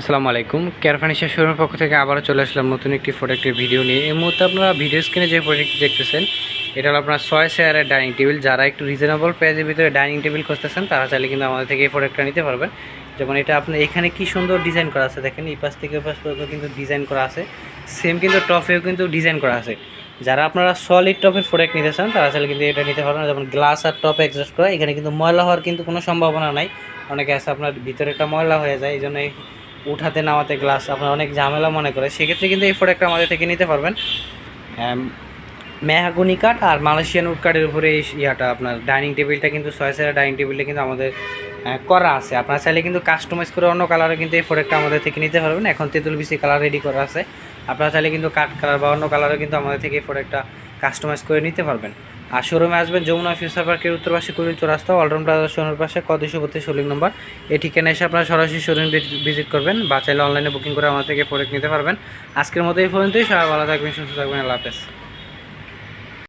আসসালামু আলাইকুম। Care furniture শোরুমের পক্ষ থেকে আবারও চলে আসলাম নতুন একটি প্রোডাক্টের ভিডিও নিয়ে। এই মুহূর্তে আপনারা ভিডিও স্ক্রিনে যে প্রোডাক্টটি দেখতেছেন, এটা হলো আপনার ছয় চেয়ারের ডাইনিং টেবিল যারা একটু রিজনেবল প্রাইজের ভিতরে ডাইনিং টেবিল খুঁজতেছেন, তারা চাইলে কিন্তু আমাদের থেকে এই প্রোডাক্টটা নিতে পারবেন। যেমন এটা আপনার এখানে কি সুন্দর ডিজাইন করা আছে দেখেন, এই পাশ থেকে ওই পাশ পর্যন্ত কিন্তু ডিজাইন করা আছে। সেম কিন্তু টপেও কিন্তু ডিজাইন করা আছে। যারা আপনারা সলিড টপের প্রোডাক্ট নিতে চান, তারা চাইলে কিন্তু এটা নিতে পারবেন। যেমন গ্লাস আর টপ এক্সস্ট করা, এখানে কিন্তু ময়লা হওয়ার কিন্তু কোনো সম্ভাবনা নাই। অনেকে আছে আপনার ভিতরে একটা ময়লা হয়ে যায়, এই জন্য উঠাতে নামাতে গ্লাস আপনার অনেক ঝামেলা মনে করে, সেক্ষেত্রে কিন্তু এই প্রোডাক্টটা আমাদের থেকে নিতে পারবেন। মেহাগুনি কাঠ আর মালয়েশিয়ান উড কাঠের উপরে এই ইয়াটা, আপনার ডাইনিং টেবিলটা কিন্তু ছয় সেরা ডাইনিং টেবিলটা কিন্তু আমাদের করা আছে। আপনারা চাইলে কিন্তু কাস্টমাইজ করে অন্য কালারে কিন্তু এই প্রোডাক্টটা আমাদের থেকে নিতে পারবেন। এখন তেঁতুল বিসি কালার রেডি করা আছে। আপনারা চাইলে কিন্তু কাঠ কালার বা অন্য কালারে কিন্তু আমাদের থেকে এই প্রোডাক্টটা কাস্টমাইজ করে নিতে পারবেন। আর শোরুমে আসবেন যমুনা ফিউচার পার্কের উত্তর পাশে কুড়িল চৌরাস্তা অলরাউন্ড প্লাজা শোরুমের পাশে কদশো বত্রিশ শোলিং নম্বর। এই ঠিকানা এসে আপনারা সরাসরি শোরুম ভিজিট করবেন বা চাইলে অনলাইনে বুকিং করে আমাদের থেকে প্রোডাক্ট নিতে পারবেন। আজকের মতো এই পর্যন্তই, সবাই ভালো থাকবেন, সুস্থ থাকবেন, আল্লাহ হাফেজ।